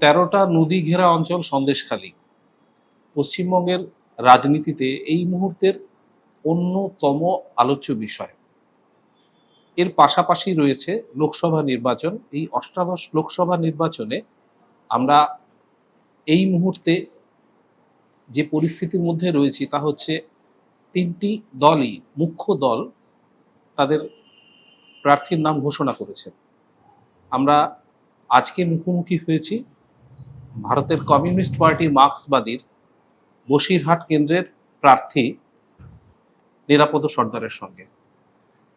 তেরোটা নদী ঘেরা অঞ্চল সন্দেশখালী। পশ্চিমবঙ্গের রাজনীতিতে এই মুহূর্তের অন্যতম আলোচ্য বিষয়। এর পাশাপাশি রয়েছে লোকসভা নির্বাচন। এই অষ্টাদশ লোকসভা নির্বাচনে আমরা এই মুহূর্তে যে পরিস্থিতির মধ্যে রয়েছি তা হচ্ছে তিনটি দলই মুখ্য দল তাদের প্রার্থীর নাম ঘোষণা করেছে আমরা আজকে মুখোমুখি হয়েছি। ভারতের কমিউনিস্ট পার্টি মার্ক্সবাদীর বসিরহাট কেন্দ্রের প্রার্থী নিরাপদ সর্দারের সঙ্গে।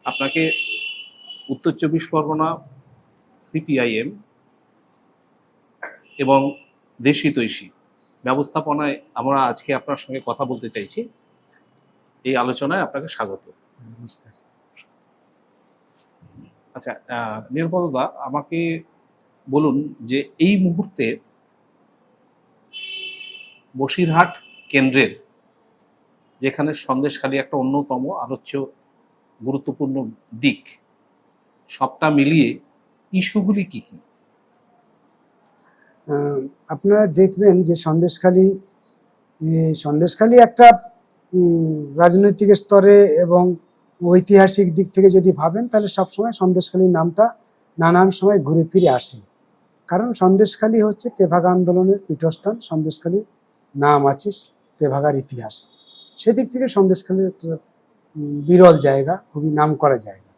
আপনাকে উত্তর চব্বিশ পরগনা সিপিআইএম এবং দেশি তৈশী ব্যবস্থাপনায় আমরা আজকে আপনার সঙ্গে কথা বলতে চাইছি। এই আলোচনায় আপনাকে স্বাগত। নমস্কার। আচ্ছা নিরাপদা আমাকে বলুন যে এই মুহূর্তে বসিরহাট কেন্দ্রের, যেখানে সন্দেশখালী একটা অন্যতম আলোচ্য গুরুত্বপূর্ণ দিক। সবটা মিলিয়ে ইস্যুগুলি কি কি? আপনারা দেখবেন যে সন্দেশখালী সন্দেশখালী একটা রাজনৈতিক স্তরে এবং ঐতিহাসিক দিক থেকে যদি ভাবেন, তাহলে সবসময় সন্দেশখালী নামটা নানান সময় ঘুরে ফিরে আসে। কারণ সন্দেশখালী হচ্ছে তেভাগা আন্দোলনের পীঠস্থান, সন্দেশখালীর নাম আছে তেভাগার ইতিহাস। সেদিক থেকে সন্দেশখালীর একটা বিরল জায়গা, খুবই নাম করা জায়গা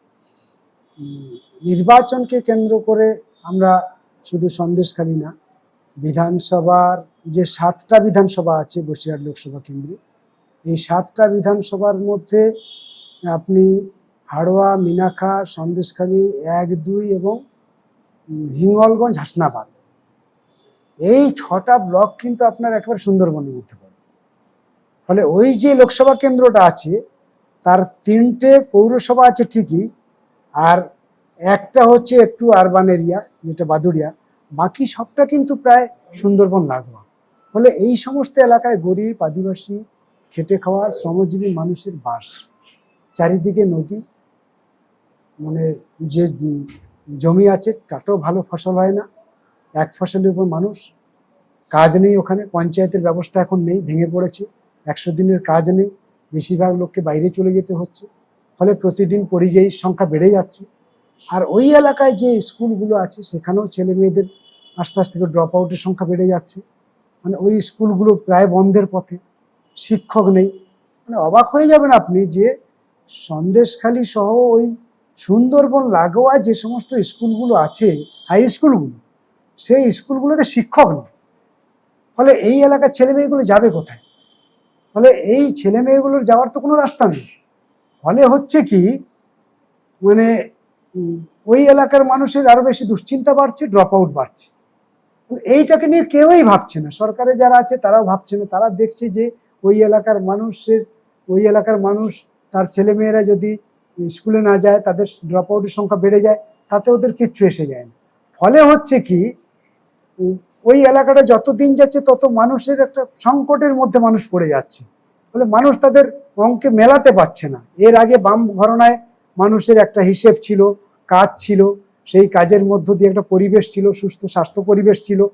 নির্বাচনকে কেন্দ্র করে আমরা শুধু সন্দেশখালী না, বিধানসভার যে সাতটা বিধানসভা আছে বসিরহাট লোকসভা কেন্দ্রে, এই সাতটা বিধানসভার মধ্যে আপনি হাড়োয়া, মিনাখা সন্দেশখালী এক, দুই এবং হিঙ্গলগঞ্জ, হাসনাবাদ এই ছটা ব্লক কিন্তু আপনার একেবারে সুন্দরবনের মধ্যে পড়ে ফলে ওই যে লোকসভা কেন্দ্রটা আছে, তার তিনটে পৌরসভা আছে ঠিকই, আর একটা হচ্ছে একটু আরবান এরিয়া যেটা বাদুড়িয়া, বাকি সবটা কিন্তু প্রায় সুন্দরবন লাগোয়া। ফলে এই সমস্ত এলাকায় গরিব, আদিবাসী, খেটে খাওয়া, শ্রমজীবী মানুষের বাস, চারিদিকে নদী মানে যে জমি আছে, তাতেও ভালো ফসল হয় না। এক ফসলের উপর মানুষ। কাজ নেই ওখানে, পঞ্চায়েতের ব্যবস্থা এখন নেই, ভেঙে পড়েছে। একশো দিনের কাজ নেই, বেশিরভাগ লোককে বাইরে চলে যেতে হচ্ছে। ফলে প্রতিদিন পরিযায়ী সংখ্যা বেড়ে যাচ্ছে। আর ওই এলাকায় যে স্কুলগুলো আছে, সেখানেও ছেলে মেয়েদের আস্তে আস্তে করে ড্রপ আউটের সংখ্যা বেড়ে যাচ্ছে। মানে ওই স্কুলগুলো প্রায় বন্ধের পথে। শিক্ষক নেই। মানে অবাক হয়ে যাবেন আপনি যে সন্দেশখালী সহ ওই সুন্দরবন, লাগোয়া যে সমস্ত স্কুলগুলো আছে, হাই স্কুলগুলো সেই স্কুলগুলোতে শিক্ষক নেই। ফলে এই এলাকার ছেলে মেয়েগুলো যাবে কোথায়? ফলে এই ছেলে মেয়েগুলোর যাওয়ার তো কোনো রাস্তা নেই। ফলে হচ্ছে কি মানে ওই এলাকার মানুষের আরও বেশি দুশ্চিন্তা বাড়ছে ড্রপ আউট বাড়ছে। এইটাকে নিয়ে কেউই ভাবছে না। সরকারে যারা আছে তারাও ভাবছে না। তারা দেখছে যে ওই এলাকার মানুষের, ওই এলাকার মানুষ, তার ছেলেমেয়েরা যদি স্কুলে না যায়, তাদের ড্রপ আউটের সংখ্যা বেড়ে যায়, তাতে ওদের কিচ্ছু এসে যায় না। ফলে হচ্ছে কি ওই এলাকাটা যত দিন যাচ্ছে তত মানুষের একটা সংকটের মধ্যে মানুষ পড়ে যাচ্ছে। ফলে মানুষ তাদের অঙ্কে মেলাতে পারছে না। এর আগে বাম ঘরনায় মানুষের একটা হিসেব ছিল, কাজ ছিল, সেই কাজের মধ্য দিয়ে একটা পরিবেশ ছিল, সুস্থ স্বাস্থ্য পরিবেশ ছিল,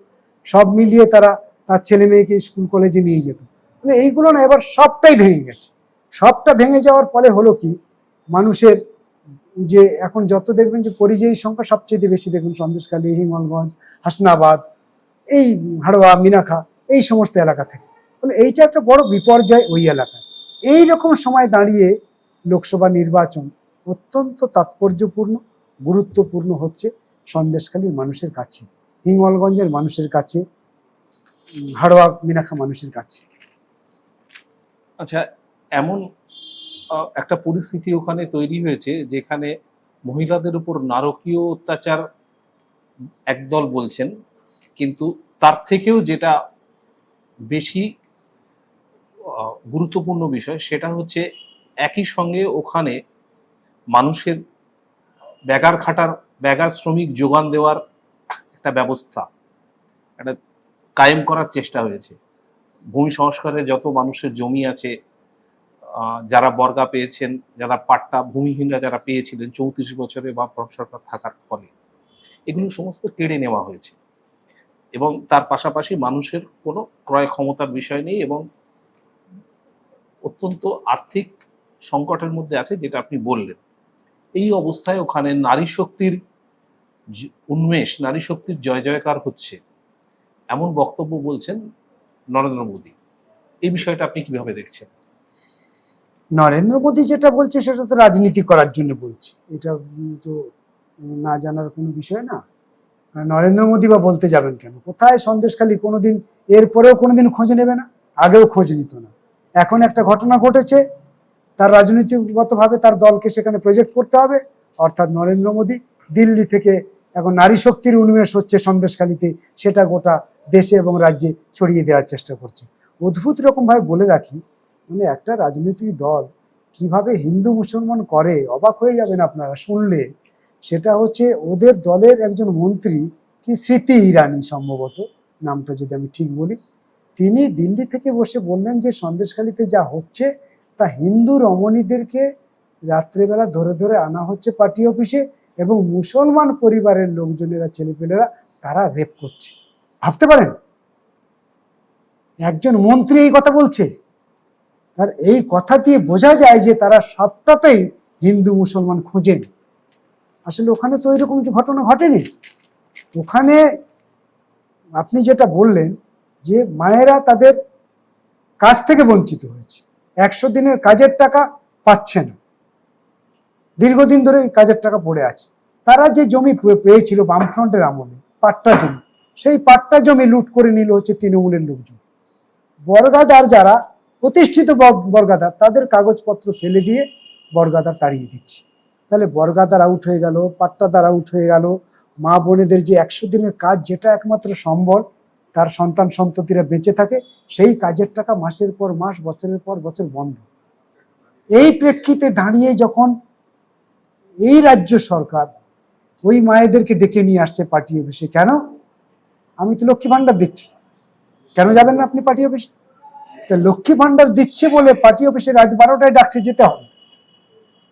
সব মিলিয়ে তারা তার ছেলে মেয়েকে স্কুল, কলেজে নিয়ে যেত। মানে এইগুলো না এবার সবটাই ভেঙে গেছে। সবটা ভেঙে যাওয়ার ফলে হলো কি? মানুষের যে এখন যত দেখবেন যে পরিযায়ী সংখ্যা সবচেয়ে বেশি দেখবেন সন্দেশখালী হিঙ্গলগঞ্জ হাসনাবাদ, এই হাড়োয়া, মিনাখা, এই সমস্ত এলাকা থেকে। ফলে এইটা একটা বড় বিপর্যয় ওই এলাকায় এই রকম সময় দাঁড়িয়ে লোকসভা নির্বাচন অত্যন্ত তাৎপর্যপূর্ণ, গুরুত্বপূর্ণ হচ্ছে সন্দেশখালীর মানুষের কাছে হিঙ্গলগঞ্জের মানুষের কাছে, হাড়োয়া, মিনাখা মানুষের কাছে। আচ্ছা এমন একটা পরিস্থিতি ওখানে তৈরি হয়েছে যেখানে মহিলাদের উপর নারকীয় অত্যাচার একদল বলছেন, কিন্তু তার থেকেও যেটা বেশি গুরুত্বপূর্ণ বিষয় সেটা হচ্ছে একই সঙ্গে ওখানে মানুষের ব্যাগার খাটার ব্যাগার শ্রমিক যোগান দেওয়ার একটা ব্যবস্থা, একটা কায়েম করার চেষ্টা হয়েছে। ভূমি সংস্কারে যত মানুষের জমি আছে যারা বর্গা পেয়েছেন, যারা পাট্টা ভূমিহীনরা যারা পেয়েছিলেন চৌত্রিশ বছরে বা সরকার থাকার ফলে, এগুলো সমস্ত কেড়ে নেওয়া হয়েছে। এবং তার পাশাপাশি মানুষের কোনো ক্রয় ক্ষমতার বিষয় নেই এবং অত্যন্ত আর্থিক সংকটের মধ্যে আছে, যেটা আপনি বললেন। এই অবস্থায় ওখানে নারী শক্তির উন্মেষ, নারী শক্তির জয় জয়কার হচ্ছে, এমন বক্তব্য বলছেন নরেন্দ্র মোদী। এই বিষয়টা আপনি কীভাবে দেখছেন? নরেন্দ্র মোদী যেটা বলছে, সেটা তো রাজনীতি করার জন্য বলছে। এটা তো না জানার কোনো বিষয় না। নরেন্দ্র মোদী বা বলতে যাবেন কেন? কোথায় সন্দেশখালী কোনোদিন, এরপরেও কোনোদিন খোঁজ নেবে না? আগেও খোঁজ নিত না। এখন একটা ঘটনা ঘটেছে, তার রাজনীতিগতভাবে তার দলকে সেখানে প্রজেক্ট করতে হবে। অর্থাৎ নরেন্দ্র মোদী দিল্লি থেকে এখন নারী শক্তির উন্মেষ হচ্ছে সন্দেশখালীতে সেটা গোটা দেশে এবং রাজ্যে ছড়িয়ে দেওয়ার চেষ্টা করছে। অদ্ভুত রকমভাবে বলে রাখি মানে একটা রাজনৈতিক দল কীভাবে হিন্দু মুসলমান করে, অবাক হয়ে যাবেন আপনারা শুনলে। সেটা হচ্ছে ওদের দলের একজন মন্ত্রী কি স্মৃতি ইরানি সম্ভবত, নামটা যদি আমি ঠিক বলি। তিনি দিল্লি থেকে বসে বললেন যে সন্দেশখালীতে যা হচ্ছে তা হিন্দু রমণীদেরকে রাত্রেবেলা ধরে ধরে আনা হচ্ছে পার্টি অফিসে এবং মুসলমান পরিবারের লোকজনেরা, ছেলেপেলেরা তারা রেপ করছে। ভাবতে পারেন? একজন মন্ত্রী এই কথা বলছে। তার এই কথা দিয়ে বোঝা যায় যে তারা সবটাতেই হিন্দু মুসলমান খোঁজেন আসলে ওখানে তো কিছু ঘটনা ঘটেনি। ওখানে আপনি যেটা বললেন যে মায়েরা তাদের কাজ থেকে বঞ্চিত হয়েছে। একশো দিনের কাজের টাকা পাচ্ছে না। দীর্ঘদিন ধরে কাজের টাকা পড়ে আছে। তারা যে জমি পেয়েছিল বামফ্রন্টের আমলে, পাট্টা জমি, সেই পাট্টা জমি লুট করে নিল হচ্ছে তৃণমূলের লোকজন। বর্গাদার যারা প্রতিষ্ঠিত বর্গাদার, তাদের কাগজপত্র ফেলে দিয়ে বর্গাদার তাড়িয়ে দিচ্ছে। তাহলে বর্গাদার আউট হয়ে গেল, পাট্টাদার আউট হয়ে গেল, মা বোনেদের যে একশো দিনের কাজ যেটা একমাত্র সম্বল, তার সন্তান সন্ততিরা বেঁচে থাকে, সেই কাজের টাকা মাসের পর মাস, বছরের পর বছর বন্ধ। এই প্রেক্ষিতে দাঁড়িয়ে যখন এই রাজ্য সরকার ওই মায়েদেরকে ডেকে নিয়ে আসছে পার্টি অফিসে, কেন? আমি তো লক্ষ্মী ভাণ্ডার দিচ্ছি। কেন যাবেন না আপনি পার্টি অফিসে? তা লক্ষ্মী ভাণ্ডার দিচ্ছে বলে পার্টি অফিসে রাত বারোটায় ডাকছে যেতে হবে।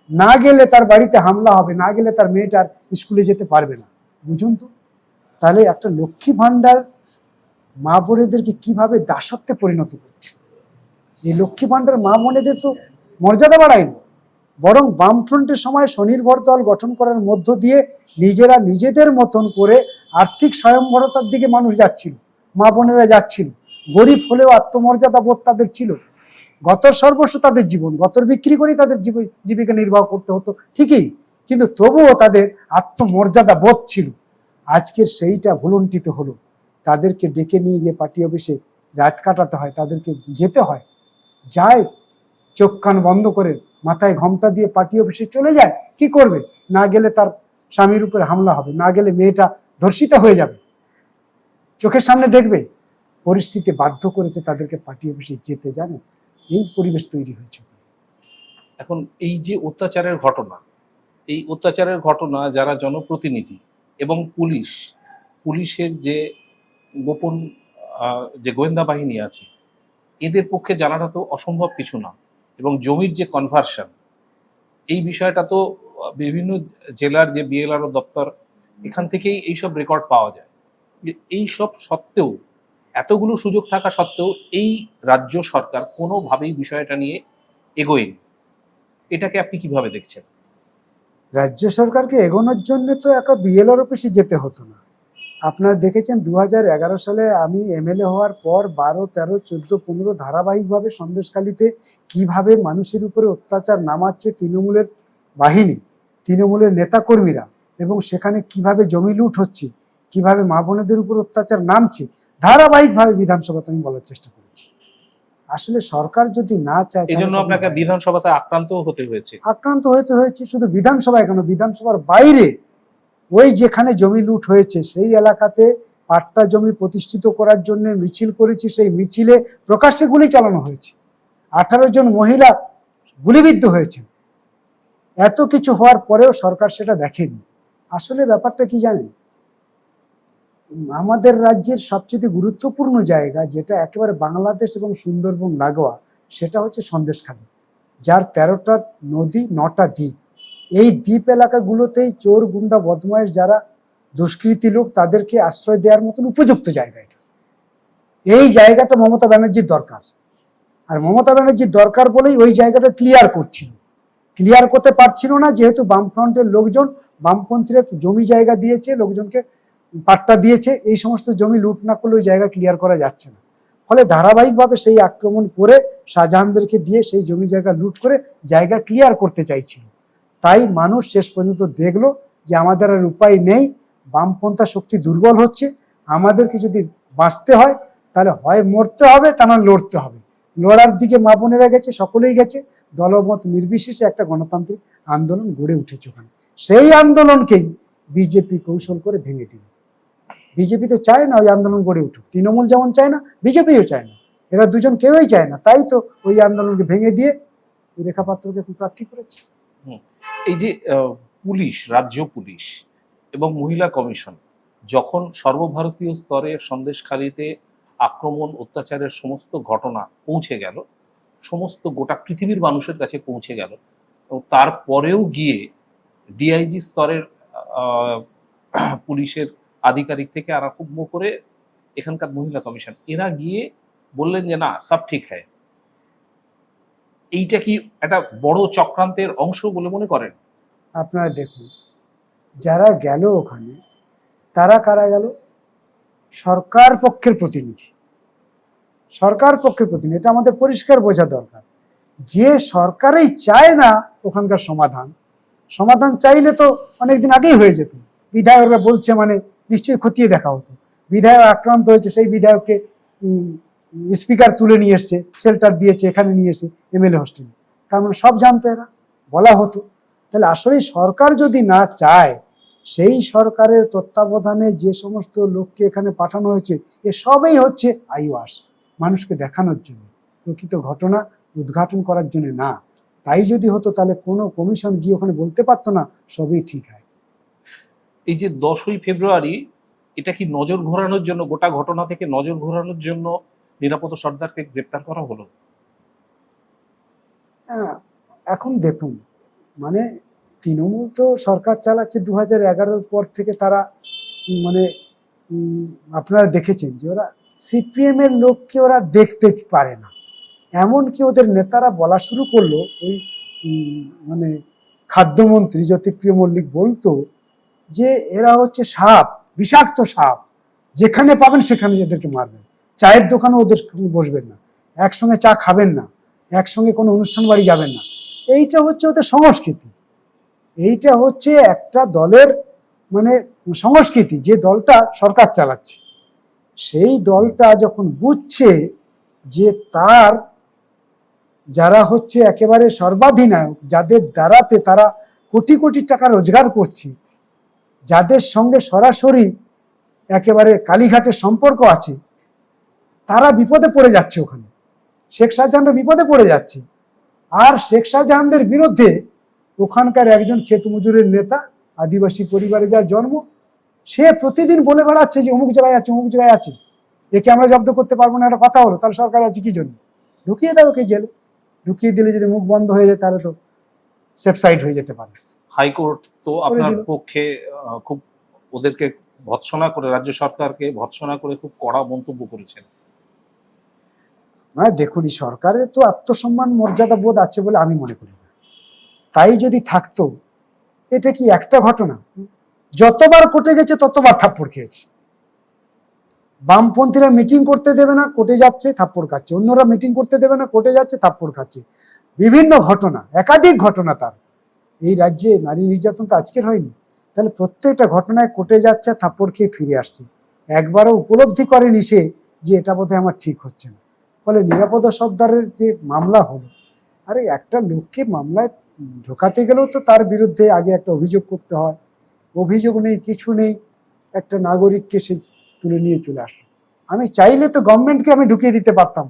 না গেলে তার বাড়িতে হামলা হবে, না গেলে তার মেয়েটার স্কুলে যেতে পারবে না। বুঝুন তো? তাহলে একটা লক্ষ্মী ভাণ্ডার মা বোনেদেরকে কীভাবে দাসত্বে পরিণত করছে? এই লক্ষ্মী ভাণ্ডার মা বোনেদের তো মর্যাদা বাড়ায়নি। বরং বামফ্রন্টের সময় স্বনির্ভর দল গঠন করার মধ্য দিয়ে নিজেরা নিজেদের মতন করে আর্থিক স্বয়ংবরতার দিকে মানুষ যাচ্ছিল, মা বোনেরা যাচ্ছিল। গরিব হলেও আত্মমর্যাদা বোধ তাদের ছিল। গতর সর্বস্ব তাদের জীবন, গতর বিক্রি করেই তাদের জীব- জীবিকা নির্বাহ করতে হতো, ঠিকই। কিন্তু তবুও তাদের আত্মমর্যাদা বোধ ছিল। আজকের সেইটা ভুলুণ্ঠিত হলো। তাদেরকে ডেকে নিয়ে গিয়ে পার্টি অফিসে রাত কাটাতে হয়, তাদেরকে যেতে হয়। যায়, চোখ কান বন্ধ করে মাথায় ঘমটা দিয়ে পার্টি অফিসে চলে যায়, কি করবে? না গেলে তার স্বামীর উপরে হামলা হবে, না গেলে মেয়েটা ধর্ষিত হয়ে যাবে। চোখের সামনে দেখবে পরিস্থিতি বাধ্য করেছে তাদেরকে পার্টি অফিসে যেতে, জানেন? এই পরিবেশ তৈরি হয়েছে। এখন এই যে অত্যাচারের ঘটনা, এই অত্যাচারের ঘটনা যারা জনপ্রতিনিধি এবং পুলিশ, পুলিশের যে গোপন যে গোয়েন্দা বাহিনী আছে, এদের পক্ষে জানাটা তো অসম্ভব কিছু না। এবং জমির যে কনভার্সন এই বিষয়টা তো বিভিন্ন জেলার যে বিএলআরও দপ্তর, এখান থেকেই এইসব রেকর্ড পাওয়া যায়। এই সব সত্ত্বেও এতগুলো সুযোগ থাকা সত্ত্বেও এই রাজ্য সরকার কোনোভাবেই বিষয়টা নিয়ে এগোয়নি। এটাকে আপনি কীভাবে দেখছেন? রাজ্য সরকারকে এগোনোর জন্য তো একটা বিএলআর অফিসে যেতে হতো না। আপনারা দেখেছেন দু সালে আমি এমএলএ হওয়ার পর বারো, তেরো, চোদ্দ, পনেরো ধারাবাহিকভাবে সন্দেশখালিতে কীভাবে মানুষের উপরে অত্যাচার নামাচ্ছে তৃণমূলের বাহিনী, তৃণমূলের নেতাকর্মীরা এবং সেখানে কীভাবে জমি লুট হচ্ছে, কীভাবে মা বোনেদের উপর অত্যাচার নামছে ধারাবাহিকভাবে বিধানসভাতে আমি বলার চেষ্টা করেছি। আসলে সরকার যদি না চায় আপনাকে বিধানসভাতে আক্রান্ত হতে হয়েছে। আক্রান্ত হতে হয়েছে শুধু বিধানসভায় কেন? বিধানসভার বাইরে ওই যেখানে জমি লুট হয়েছে সেই এলাকাতে পাট্টা জমি প্রতিষ্ঠিত করার জন্য মিছিল করেছি সেই মিছিলে প্রকাশ্যে গুলি চালানো হয়েছে। আঠারো জন মহিলা গুলিবিদ্ধ হয়েছেন। এত কিছু হওয়ার পরেও সরকার সেটা দেখেনি। আসলে ব্যাপারটা কি জানেন? আমাদের রাজ্যের সবচেয়ে গুরুত্বপূর্ণ জায়গা যেটা একেবারে বাংলাদেশ এবং সুন্দরবন লাগোয়া, সেটা হচ্ছে সন্দেশখালী, যার তেরোটা নদী, নটা দ্বীপ। এই দ্বীপ এলাকাগুলোতেই চোর, গুন্ডা বদমায়ের যারা দুষ্কৃতী লোক, তাদেরকে আশ্রয় দেওয়ার মতন উপযুক্ত জায়গা এটা। এই জায়গাটা মমতা ব্যানার্জির দরকার। আর মমতা ব্যানার্জির দরকার বলেই ওই জায়গাটা ক্লিয়ার করছিল। ক্লিয়ার করতে পারছিল না, যেহেতু বামফ্রন্টের লোকজন বামপন্থীরা জমি জায়গা দিয়েছে, লোকজনকে পাট্টা দিয়েছে, এই সমস্ত জমি লুট না করলে ওই জায়গা ক্লিয়ার করা যাচ্ছে না। ফলে ধারাবাহিকভাবে সেই আক্রমণ করে শাহজাহানদেরকে দিয়ে সেই জমি জায়গা লুট করে জায়গা ক্লিয়ার করতে চাইছিল। তাই মানুষ শেষ পর্যন্ত দেখল যে আমাদের আর উপায় নেই, বামপন্থা শক্তি দুর্বল হচ্ছে, আমাদেরকে যদি বাঁচতে হয়, তাহলে হয় মরতে হবে, তা না লড়তে হবে। লড়ার দিকে মা বোনেরা গেছে, সকলেই গেছে, দলমত নির্বিশেষে একটা গণতান্ত্রিক আন্দোলন গড়ে উঠেছে ওখানে। সেই আন্দোলনকেই বিজেপি কৌশল করে ভেঙে দিল। বিজেপি তো চায় না ওই আন্দোলন গড়ে উঠুক। তৃণমূল যেমন চায় না, বিজেপিও চায় না। এরা দুজন কেউই চায় না। তাই তো ওই আন্দোলনকে ভেঙে দিয়ে রেখা পাত্রকে প্রার্থী করেছে। এই যে পুলিশ, রাজ্য পুলিশ এবং মহিলা কমিশন যখন সর্বভারতীয় স্তরে সন্দেশখালীতে আক্রমণ, অত্যাচারের সমস্ত ঘটনা পৌঁছে গেল, সমস্ত গোটা পৃথিবীর মানুষের কাছে পৌঁছে গেল এবং তারপরেও গিয়ে ডিআইজি স্তরের পুলিশের আধিকারিক থেকে আরম্ভ করে এখানকার মহিলা কমিশন, এরা গিয়ে বললেন যে, না, সব ঠিক হ্যায়। এইটা কি একটা বড় চক্রান্তের অংশ বলে মনে করেন? আপনারা দেখুন, যারা গেল ওখানে, তারা কারা গেল? সরকার পক্ষের প্রতিনিধি। সরকার পক্ষের প্রতিনিধি, এটা আমাদের পরিষ্কার বোঝা দরকার। যে সরকারই চায় না ওখানকার সমাধান সমাধান চাইলে তো অনেকদিন আগেই হয়ে যেত। বিধায়করা বলছে মানে নিশ্চয়ই খতিয়ে দেখা হতো। বিধায়ক আক্রান্ত হয়েছে, সেই বিধায়ককে স্পিকার তুলে নিয়ে এসছে শেল্টার দিয়েছে, এখানে নিয়ে এসে এমএলএ হোস্টেলে তার মানে সব জানতো এরা, বলা হতো। তাহলে আসলে সরকার যদি না চায়, সেই সরকারের তত্ত্বাবধানে যে সমস্ত লোককে এখানে পাঠানো হয়েছে, এ সবই হচ্ছে আইওয়াস, মানুষকে দেখানোর জন্য। প্রকৃত ঘটনা উদ্ঘাটন করার জন্য না। তাই যদি হতো, তাহলে কোনো কমিশন গিয়ে ওখানে বলতে পারতো না, সবই ঠিক হয়। এই যে দশই ফেব্রুয়ারি, এটা কি নজর ঘোরানোর জন্য, গোটা ঘটনা থেকে নজর ঘোরানোর জন্য নিরাপদ সর্দারকে গ্রেপ্তার করা হলো? হ্যাঁ এখন দেখুন মানে তৃণমূল তো সরকার চালাচ্ছে দু হাজার পর থেকে তারা মানে আপনারা দেখেছেন যে ওরা সিপিএম এর লোককে ওরা দেখতে পারে না। এমনকি ওদের নেতারা বলা শুরু করল, ওই মানে খাদ্যমন্ত্রী জ্যোতিপ্রিয় মল্লিক বলতো যে এরা হচ্ছে সাপ, বিষাক্ত সাপ। যেখানে পাবেন সেখানে এদেরকে মারবেন। চায়ের দোকানে ওদের বসবেন না। একসঙ্গে চা খাবেন না। একসঙ্গে কোনো অনুষ্ঠান বাড়ি যাবেন না। এইটা হচ্ছে ওদের সংস্কৃতি। এইটা হচ্ছে একটা দলের মানে সংস্কৃতি, যে দলটা সরকার চালাচ্ছে। সেই দলটা যখন বুঝছে যে তার যারা হচ্ছে একেবারে সর্বাধিনায়ক, যাদের দ্বারাতে তারা কোটি কোটি টাকা রোজগার করছে যাদের সঙ্গে সরাসরি একেবারে কালীঘাটের সম্পর্ক আছে, তারা বিপদে পড়ে যাচ্ছে ওখানে। শেখ শাহজাহানরা বিপদে পড়ে যাচ্ছে। আর শেখ শাহজাহানদের বিরুদ্ধে ওখানকার একজন ক্ষেত মজুরের নেতা, আদিবাসী পরিবারে যার জন্ম, সে প্রতিদিন বলে বেড়াচ্ছে যে অমুক জায়গায় আছে, অমুক জায়গায় আছে। একে আমরা জব্দ করতে পারব না একটা কথা হলো, তাহলে সরকার আছে কি জন্য? ঢুকিয়ে দাও ওকে জেলে। ঢুকিয়ে দিলে যদি মুখ বন্ধ হয়ে যায়, তাহলে তো সেফ সাইড হয়ে যেতে পারে। হাইকোর্ট তো আপনার পক্ষে খুব ওদেরকে ভৎসনা করে রাজ্য সরকারকে ভৎসনা করে খুব কড়া মন্তব্য করেছেন। মানে দেখুন এই সরকারের তো আত্মসম্মান মর্যাদা বোধ আছে বলে আমি মনে করি না। তাই যদি থাকতো এটা কি একটা ঘটনা? যতবার কোর্টে গেছে ততবার থাপ্পড় খেয়েছে। বামপন্থীরা মিটিং করতে দেবে না কোর্টে যাচ্ছে থাপ্পড় খাচ্ছে। অন্যরা মিটিং করতে দেবে না কোর্টে যাচ্ছে থাপ্পড় খাচ্ছে। বিভিন্ন ঘটনা একাধিক ঘটনা তার। এই রাজ্যে নারী নির্যাতন তো আজকের হয়নি। তাহলে প্রত্যেকটা ঘটনায় কোর্টে যাচ্ছে, থাপ্পড় খেয়ে ফিরে আসছে। একবারও উপলব্ধি করেনি সে যে এটা বোধহয় আমার ঠিক হচ্ছে না। ফলে নিরাপদা সর্দারের যে মামলা হলো, আরে একটা লোককে মামলায় ঢোকাতে গেলেও তো তার বিরুদ্ধে আগে একটা অভিযোগ করতে হয়। অভিযোগ নেই, কিছু নেই, একটা নাগরিককে সে তুলে নিয়ে চলে আসলো। আমি চাইলে তো গভর্নমেন্টকে আমি ঢুকিয়ে দিতে পারতাম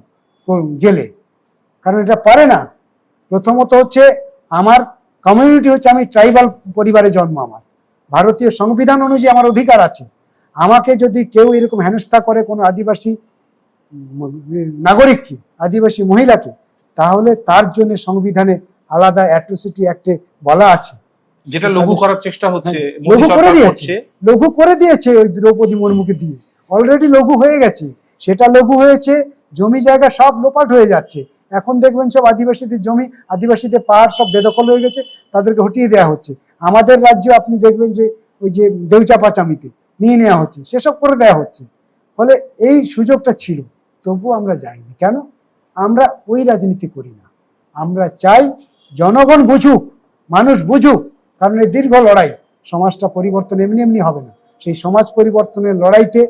জেলে। কারণ এটা পারে না। প্রথমত হচ্ছে আমার কমিউনিটি হচ্ছে আমি ট্রাইবাল পরিবারে জন্ম আমার। ভারতীয় সংবিধান অনুযায়ী আমার অধিকার আছে। আমাকে যদি কেউ এরকম হেনস্থা করে কোনো আদিবাসী নাগরিককে আদিবাসী মহিলাকে তাহলে তার জন্য সংবিধানে আলাদা অ্যাট্রোসিটি অ্যাক্টে বলা আছে। যেটা লঘু করার চেষ্টা হচ্ছে হ্যাঁ, লঘু করে দিয়েছে। লঘু করে দিয়েছে ওই দ্রৌপদী মুর্মুকে দিয়ে। অলরেডি লঘু হয়ে গেছে। সেটা লঘু হয়েছে জমি জায়গা সব লোপাট হয়ে যাচ্ছে। এখন দেখবেন সব আদিবাসীদের জমি, আদিবাসীদের পাহাড় সব বেদখল হয়ে গেছে, তাদেরকে হটিয়ে দেওয়া হচ্ছে। আমাদের রাজ্য আপনি দেখবেন যে, ওই যে দেউচাপাচামিতে নিয়ে নেওয়া হচ্ছে, সেসব করে দেওয়া হচ্ছে। ফলে এই সুযোগটা ছিল তবুও আমরা যাইনি। কেন? আমরা ওই রাজনীতি করি না। আমরা চাই জনগণ বুঝুক, মানুষ বুঝুক, কারণ এই দীর্ঘ লড়াই, সমাজটা পরিবর্তন এমনি এমনি হবে না। সেই সমাজ পরিবর্তনের লড়াইতে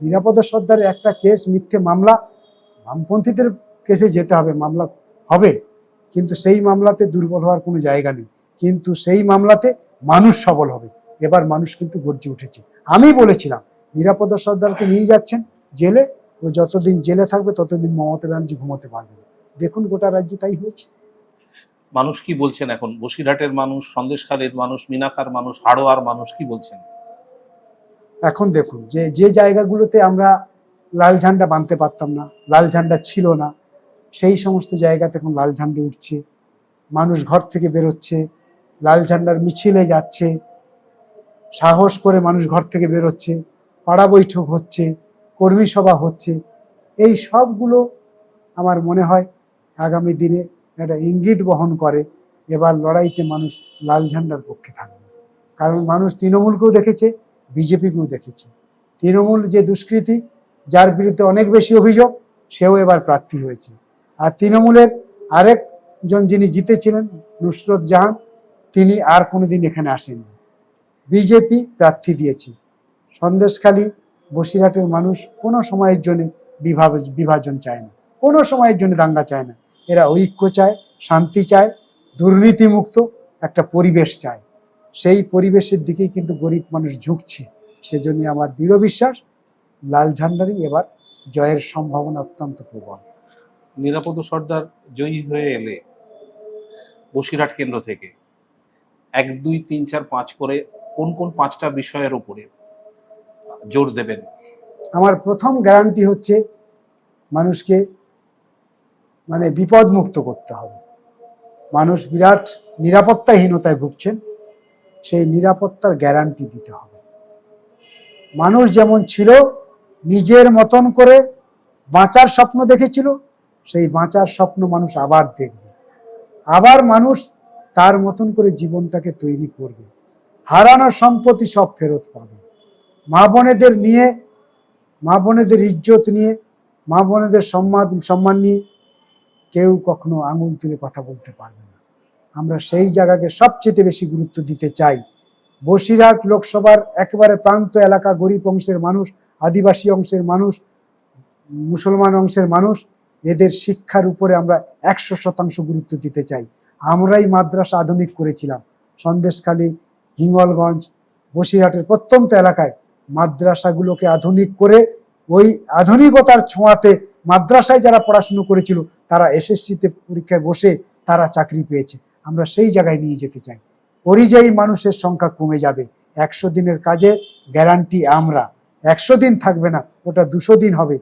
নিরাপদ সর্দারের একটা কেস মিথ্যে মামলা, বামপন্থীদের কেসে যেতে হবে মামলা হবে। কিন্তু সেই মামলাতে দুর্বল হওয়ার কোনো জায়গা নেই। কিন্তু সেই মামলাতে মানুষ সবল হবে। এবার মানুষ কিন্তু গর্জে উঠেছে। আমি বলেছিলাম নিরাপদ সর্দারকে নিয়ে যাচ্ছেন জেলে ও যতদিন জেলে থাকবে ততদিন মমতা ব্যানার্জি ঘুমোতে পারবে না। দেখুন গোটা রাজ্যে তাই হয়েছে। মানুষ কি বলছেন এখন? বসিরহাটের মানুষ সন্দেশখালীর মানুষ মিনাকার মানুষ হাড়োয়ার মানুষ কি বলছেন? এখন দেখুন যে যে জায়গাগুলোতে আমরা লাল ঝান্ডা বাঁধতে পারতাম না লাল ঝান্ডা ছিল না সেই সমস্ত জায়গাতে এখন লাল ঝান্ডা উঠছে। মানুষ ঘর থেকে বেরোচ্ছে, লাল ঝান্ডার মিছিলে যাচ্ছে, সাহস করে মানুষ ঘর থেকে বেরোচ্ছে, পাড়া বৈঠক হচ্ছে, কর্মী সভা হচ্ছে। এই সবগুলো আমার মনে হয় আগামী দিনে একটা ইঙ্গিত বহন করে, এবার লড়াইতে মানুষ লাল ঝান্ডার পক্ষে থাকবে। কারণ মানুষ তৃণমূলকেও দেখেছে, বিজেপিকেও দেখেছে। তৃণমূল যে দুষ্কৃতী, যার বিরুদ্ধে অনেক বেশি অভিযোগ, সেও এবার প্রার্থী হয়েছে। আর তৃণমূলের আরেকজন যিনি জিতেছিলেন, নুসরত জাহান, তিনি আর কোনোদিন এখানে আসেননি। বিজেপি প্রার্থী দিয়েছে। সন্দেশখালী, বসিরহাটের মানুষ কোনো সময়ের জন্য বিভাব- বিভাজন চায় না। কোনো সময়ের জন্য দাঙ্গা চায় না। এরা ঐক্য চায়, শান্তি চায়, দুর্নীতিমুক্ত একটা পরিবেশ চায়। সেই পরিবেশের দিকেই কিন্তু গরিব মানুষ ঝুঁকছে। সেজন্য আমার দৃঢ় বিশ্বাস, লাল ঝান্ডারই এবার জয়ের সম্ভাবনা অত্যন্ত প্রবল। নিরাপদ সর্দার জয়ী হয়ে এলে বসিরহাট কেন্দ্র থেকে। এক, দুই, তিন, চার, পাঁচ করে কোন কোন পাঁচটা বিষয়ের উপরে জোর দেবেন? আমার প্রথম গ্যারান্টি হচ্ছে মানুষকে মানে বিপদ মুক্ত করতে হবে। মানুষ বিরাট নিরাপত্তাহীনতায় ভুগছেন, সেই নিরাপত্তার গ্যারান্টি দিতে হবে। মানুষ যেমন ছিল, নিজের মতন করে বাঁচার স্বপ্ন দেখেছিল সেই বাঁচার স্বপ্ন মানুষ আবার দেখবে। আবার মানুষ তার মতন করে জীবনটাকে তৈরি করবে। হারানো সম্পত্তি সব ফেরত পাবে। মা বোনেদের নিয়ে, মা বোনেদের ইজ্জত নিয়ে, মা বোনেদের সম্মান সম্মান নিয়ে কেউ কখনো আঙুল তুলে কথা বলতে পারবে না। আমরা সেই জায়গাকে সবচেয়ে বেশি গুরুত্ব দিতে চাই। বসিরহাট লোকসভার একেবারে প্রান্ত এলাকা গরিব অংশের মানুষ, আদিবাসী অংশের মানুষ, মুসলমান অংশের মানুষ এদের শিক্ষার উপরে আমরা একশো শতাংশ গুরুত্ব দিতে চাই। আমরাই মাদ্রাসা আধুনিক করেছিলাম। সন্দেশখালী, হিঙ্গলগঞ্জ, বসিরহাটের প্রত্যন্ত এলাকায় মাদ্রাসাগুলোকে আধুনিক করে ওই আধুনিকতার ছোঁয়াতে মাদ্রাসায় যারা পড়াশুনো করেছিল, তারা এসএসসিতে পরীক্ষায় বসে তারা চাকরি পেয়েছে। আমরা সেই জায়গায় নিয়ে যেতে চাই। পরিযায়ী মানুষের সংখ্যা কমে যাবে। একশো দিনের কাজে গ্যারান্টি আমরা। একশো দিন থাকবে না, ওটা দুশো দিন হবে।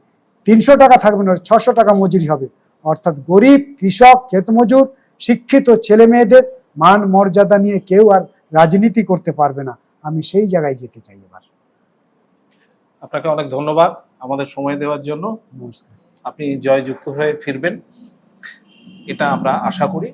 তিনশো টাকা থাকবে না ছশো টাকা মজুরি হবে। অর্থাৎ গরিব কৃষক ক্ষেতমজুর শিক্ষিত ছেলে মেয়েদের মান মর্যাদা নিয়ে কেউ আর রাজনীতি করতে পারবে না। আমি সেই জায়গায় যেতে চাই এবার। আপনাকে অনেক ধন্যবাদ আমাদের সময় দেওয়ার জন্য। নমস্কার। আপনি জয়যুক্ত হয়ে ফিরবেন। এটা আমরা আশা করি।